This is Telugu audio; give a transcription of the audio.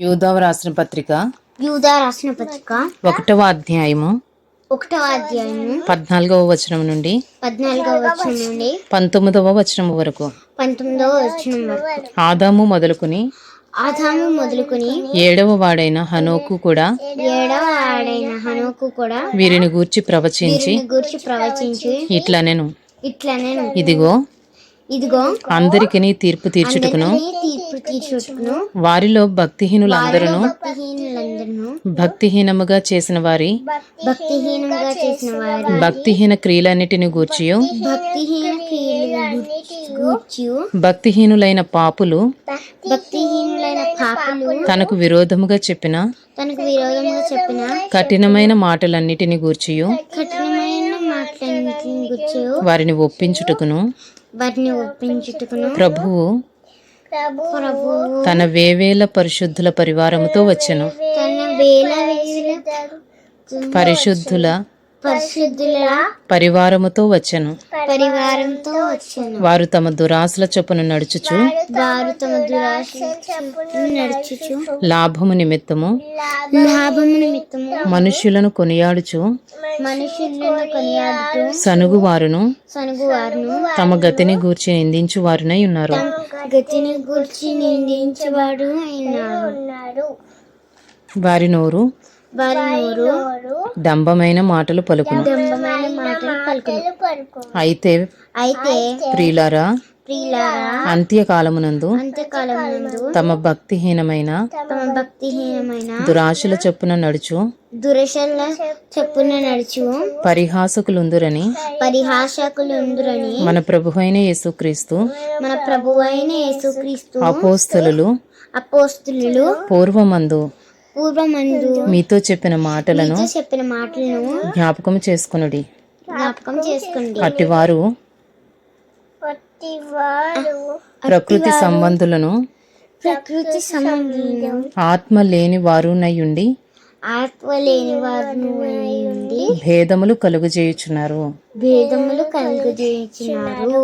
యూదవ రాసిన పత్రిక యూదా రాసిన పత్రిక ఒకటవ అధ్యాయము ఒకటవ అధ్యాయము పద్నాలుగవ వచనం నుండి పద్నాలుగవ వచనం నుండి పంతొమ్మిదవ వచనం వరకు. పంతొమ్మిదవ వచనం వరకు. ఆదాము మొదలుకుని ఆదాము మొదలుకొని ఏడవ వాడైన హనోకు కూడా ఏడవ ఆడైన హనోకు కూడా వీరిని గూర్చి ప్రవచించి గూర్చి ప్రవచించి ఇట్లా నేను ఇట్లా నేను ఇదిగో ఇదిగో అందరికిని తీర్పు తీర్చుటకును తీర్పు తీర్చుటకును వారిలో భక్తిహీనులందరూ భక్తిహీనముగా చేసిన వారి చేసిన వారి భక్తిహీన క్రియలన్నిటిని భక్తిహీన గూర్చి భక్తిహీనులైన పాపులు భక్తిహీనులైన పాపలు తనకు విరోధముగా చెప్పిన తనకు విరోధంగా చెప్పిన కఠినమైన మాటలన్నిటిని గుర్చి వారిని ఒప్పించుటకును. వాటిని ఒప్పించుటకును. ప్రభువు ప్రభు తన వేవేల పరిశుద్ధుల పరివారముతో వచ్చెను. పరిశుద్ధుల పరిశుద్ధుల పరివారముతో వచ్చెను. పరివారంతో వచ్చాను. వారు తమ దురాశల చొప్పున నడుచుచు వారు తమ దురాశ నడుచుచు లాభము నిమిత్తము లాభము నిమిత్తము మనుష్యులను కొనియాడుచు మనుషులను కొనియాడుతూ సనుగు వారును సనుగు వారును తమ గతిని గూర్చి నిందించు వారునై ఉన్నారు గతిని గురించి నిందించవాడు అయినాడు వారి నోరు వారి నోరు డంబమైన మాటలు పలుకును. దంభమైన మాటలు పలుకును. అయితే అయితే ప్రియులారా అంత్యకాలమునందు తమ భక్తిహీనమైన తమ భక్తిహీనమైన దురాశల చొప్పున నడుచు దురశల చెప్పున నడుచు పరిహాసకులుందురని పరిహాసకులుందురని మన ప్రభువైన యేసుక్రీస్తు మన ప్రభువైన యేసుక్రీస్తు అపోస్తలు అపోస్తులు పూర్వమందు పూర్వమందు మీతో చెప్పిన మాటలను చెప్పిన మాటలను జ్ఞాపకం చేసుకొనుడి. జ్ఞాపకం చేసుకోండి అట్టివారు ప్రకృతి సంబంధులను ప్రకృతి సంబంధులను ఆత్మ లేని వారునయుండి ఆత్మ లేని వారు భేదములు కలుగజేయుచున్నారు. భేదములు కలుగజేయించినారు